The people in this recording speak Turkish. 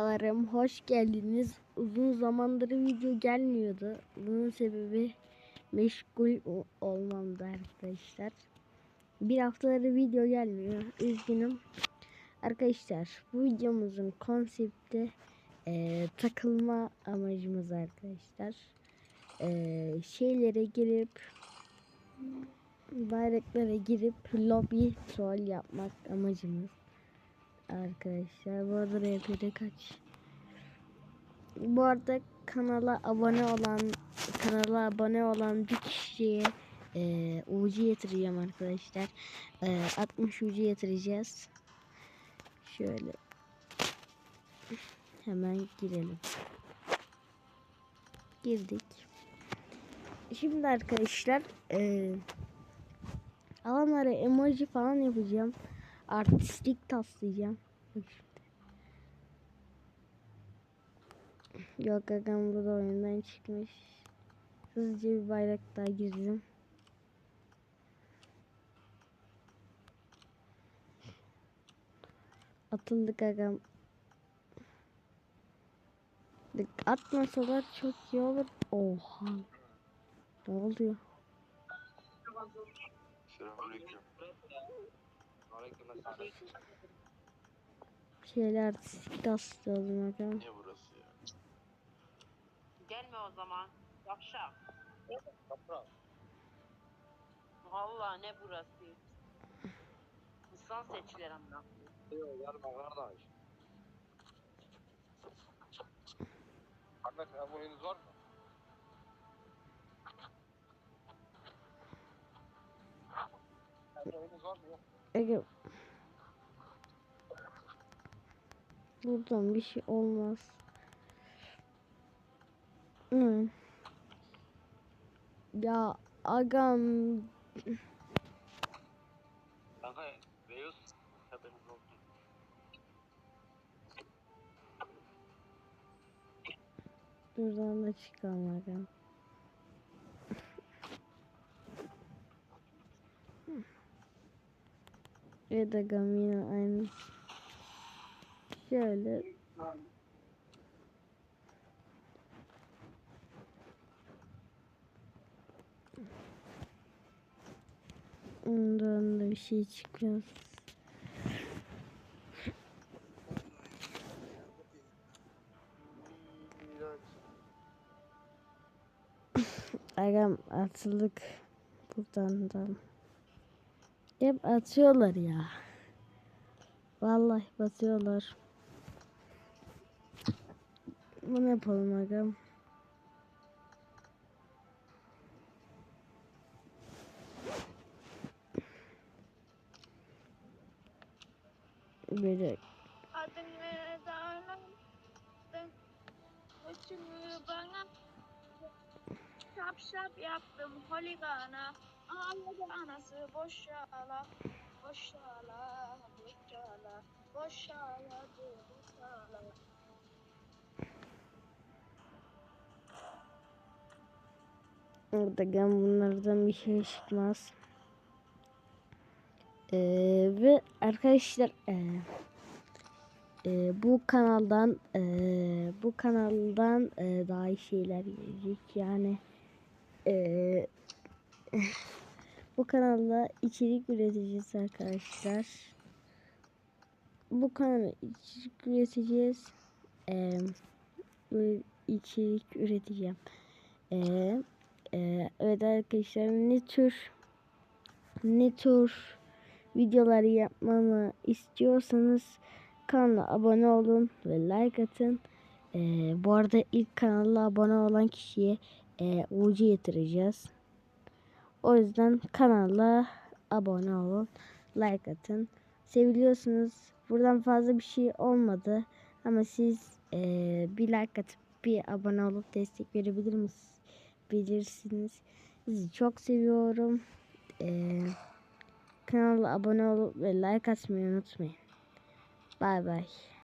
Merhabalarım, hoş geldiniz. Uzun zamandır video gelmiyordu. Bunun sebebi meşgul olmamdı arkadaşlar. Bir haftaları video gelmiyor. Üzgünüm. Arkadaşlar bu videomuzun konsepti eee, takılma amacımız arkadaşlar. Eee, şeylere girip bayraklara girip lobby troll yapmak amacımız arkadaşlar. Bu arada RP'de kaç? Bu arada kanala abone olan kanala abone olan bir kişiye e, ucu yatıracağım arkadaşlar. E, 60 ucu yatıracağız. Şöyle hemen girelim. Girdik. Şimdi arkadaşlar e, alanlara emoji falan yapacağım. Artistik taslayacağım. Yok agam bu da oyundan çıkmış. Hızlıca bir bayrak daha girdim. Atıldık agam. Atmasalar çok iyi olur. Oha. Ne oluyor? Selamünaleyküm. Şeyler artistik taslayalım agam. Niye burası ya? Gelme o zaman. Yavşak. Valla ne burası? İnsan seçilir amına. Yarma kardeş. Ahmet aboneniz var mı? Ege. Buradan bir şey olmaz. Hı. Ya agam Kanka Reus haberiniz olsun. buradan da çıkalım agam. Evet agam yine aynı. Şöyle Ondan da bir şey çıkmaz. Agam atıldık buradan da. Hep atıyorlar ya. Vallahi batıyorlar. Bunu yapalım agam. Böyle Saçımı bana Şap şap yaptım holigana Ağladı anası boşala Boşala Boşala Boşala Boşala Orada gel bunlardan bir şey çıkmaz. Ee, ve arkadaşlar ee, ee, bu kanaldan ee, bu kanaldan ee, daha iyi şeyler gelecek yani bu kanalda içerik üreteceğiz arkadaşlar bu kanalda içerik üreteceğiz ee, içerik üreteceğim ee, ee, evet arkadaşlar ne tür ne tür videoları yapmamı istiyorsanız kanala abone olun ve like atın. Ee, bu arada ilk kanala abone olan kişiye e, ucu yatıracağız. O yüzden kanala abone olun, like atın. Seviliyorsunuz. Buradan fazla bir şey olmadı ama siz e, bir like atıp bir abone olup destek verebilir misiniz? Bilirsiniz. Sizi çok seviyorum. Eee Kanala abone olup ve like atmayı unutmayın. Bay bay.